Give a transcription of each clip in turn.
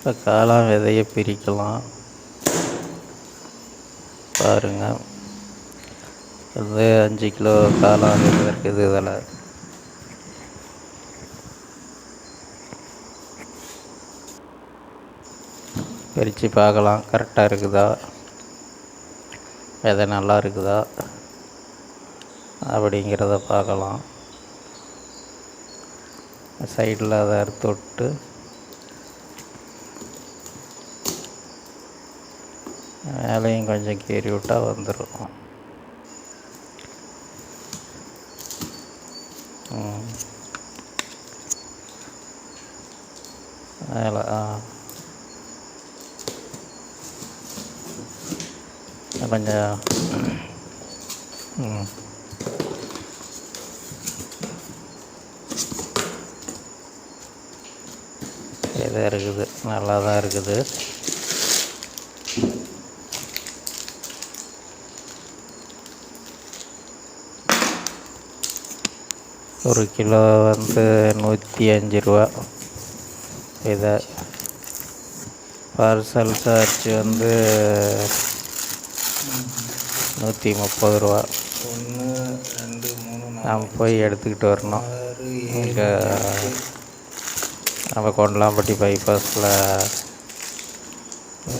இப்போ காளான் விதையை பிரிக்கலாம். பாருங்கள் இது அஞ்சு கிலோ காளான் விதை இருக்குது இதில் பிரித்து பார்க்கலாம். கரெக்டாக இருக்குதா? விதை நல்லா இருக்குதா? அப்படிங்கிறத பார்க்கலாம். சைடில் அதை அறுத்து விட்டு மேலேயும் கொஞ்சம் கீறி விட்டால் வந்துடும் மேலே ஆ. கொஞ்சம் ம். இதாக இருக்குது. நல்லா தான் இருக்குது. ஒரு கிலோ வந்து நூற்றி அஞ்சு ரூபா. இதை பார்சல் சார்ஜ் வந்து நூற்றி முப்பது ரூபா. நாம் போய் எடுத்துக்கிட்டு வரணும். இங்கே நம்ம கொண்டலாம்பட்டி பைபாஸில்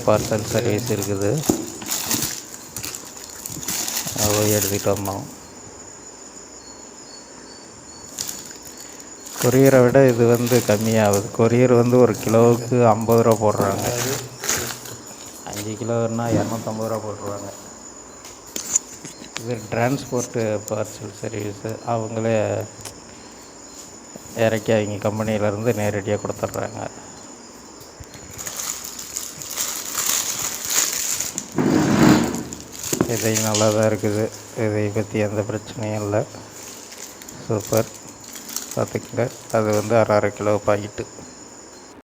பார்சல் சர்வீஸ் இருக்குது. போய் எடுத்துக்கிட்டு வந்தோம். கொரியரை விட இது வந்து கம்மியாகுது. கொரியர் வந்து ஒரு கிலோவுக்கு ஐம்பது ரூபா போடுறாங்க. அஞ்சு கிலோன்னா இரநூத்தம்பது ரூபா போட்டுருவாங்க. இது டிரான்ஸ்போர்ட்டு பார்சல் சர்வீஸு அவங்களே இறக்கி அவங்க கம்பெனியிலேருந்து நேரடியாக கொடுத்துட்றாங்க. இதை நல்லா தான் இருக்குது. இதை பற்றி எந்த பிரச்சனையும் இல்லை. சூப்பர். பார்த்துக்கங்க. அது வந்து அரை அரை கிலோ பாக்கெட்டு.